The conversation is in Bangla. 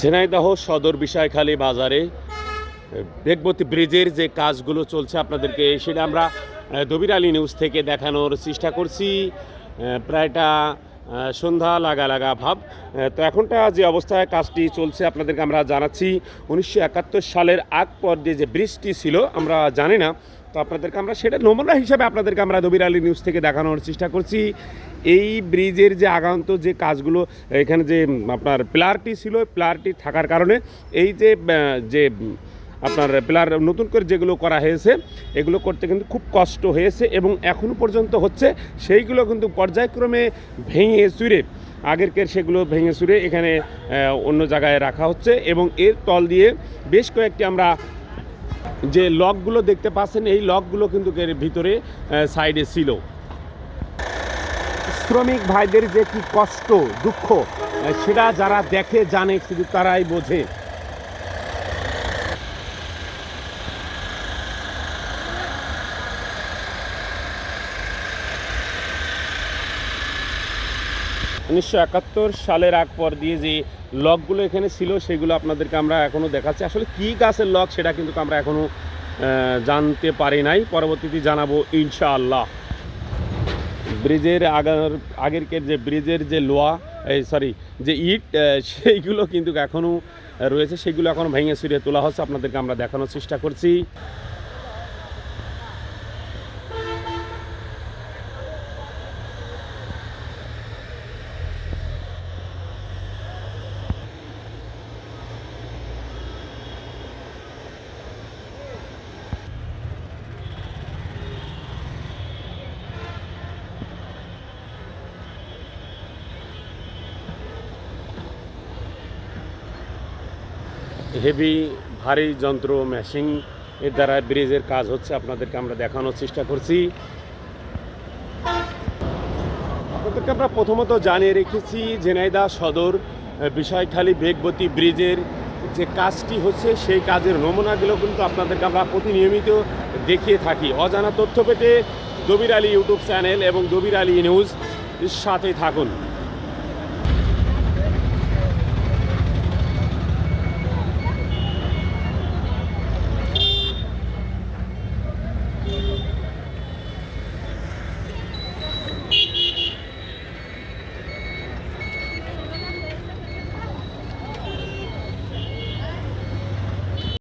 ঝিনাইদহ সদর বিষয়খালী বাজারে বেগবতী ব্রিজের যে কাজগুলো চলছে আপনাদেরকে সেটা আমরা দবির আলী নিউজ থেকে দেখানোর চেষ্টা করছি। প্রায়টা সন্ধ্যা লাগা লাগা ভাব। তো এখনটা যে অবস্থায় কাজটি চলছে আপনাদেরকে আমরা জানাচ্ছি, উনিশশো একাত্তর সালের আগ পর্যায়ে যে ব্রিজটি ছিল, আমরা জানি না তো আপনাদেরকে আমরা সেটা নমুনা হিসাবে আপনাদেরকে আমরা দবির আলী নিউজ থেকে দেখানোর চেষ্টা করছি। এই ব্রিজের যে আগান্ত যে কাজগুলো, এখানে যে আপনার প্লারটি ছিল প্লারটি থাকার কারণে এই যে যে আপনার পিলার নতুন করে যেগুলো করা হয়েছে, এগুলো করতে কিন্তু খুব কষ্ট হয়েছে এবং এখনও পর্যন্ত হচ্ছে। সেইগুলো কিন্তু পর্যায়ক্রমে ভেঙে চুরে আগেরকের সেগুলো ভেঙে চুরে এখানে অন্য জায়গায় রাখা হচ্ছে এবং এর তল দিয়ে বেশ কয়েকটি আমরা যে লকগুলো দেখতে পাচ্ছেন, এই লকগুলো কিন্তু এর ভিতরে সাইডে ছিল। শ্রমিক ভাইদের যে কি কষ্ট, দুঃখ সেটা যারা দেখে, জানে, শুধু তারাই বোঝে। উনিশশো একাত্তর সালের আগ পর দিয়ে যে লকগুলো এখানে ছিল, সেগুলো আপনাদেরকে আমরা এখনও দেখাচ্ছি। আসলে কী গাছের লক সেটা কিন্তু আমরা এখনও জানতে পারি নাই। পরবর্তীতে জানাব ইনশাআল্লাহ। ব্রিজের আগের আগেরকের যে ব্রিজের যে লোয়া সরি, যে ইট সেইগুলো কিন্তু এখনও রয়েছে। সেগুলো এখন ভেঙে ছুড়ে তোলা হচ্ছে। আপনাদেরকে আমরা দেখানোর চেষ্টা করছি। হেভি, ভারী যন্ত্র, মেশিন, এর দ্বারা ব্রিজের কাজ হচ্ছে, আপনাদেরকে আমরা দেখানোর চেষ্টা করছি। আপনাদেরকে আমরা প্রথমত জানিয়ে রেখেছি ঝেনাইদা সদর বিষয়খালী বেগবতী ব্রিজের যে কাজটি হচ্ছে, সেই কাজের নমুনাগুলো কিন্তু আপনাদেরকে আমরা প্রতিনিয়মিত দেখিয়ে থাকি। অজানা তথ্য পেতে দবির আলী ইউটিউব চ্যানেল এবং দবির আলী নিউজ সাথে থাকুন।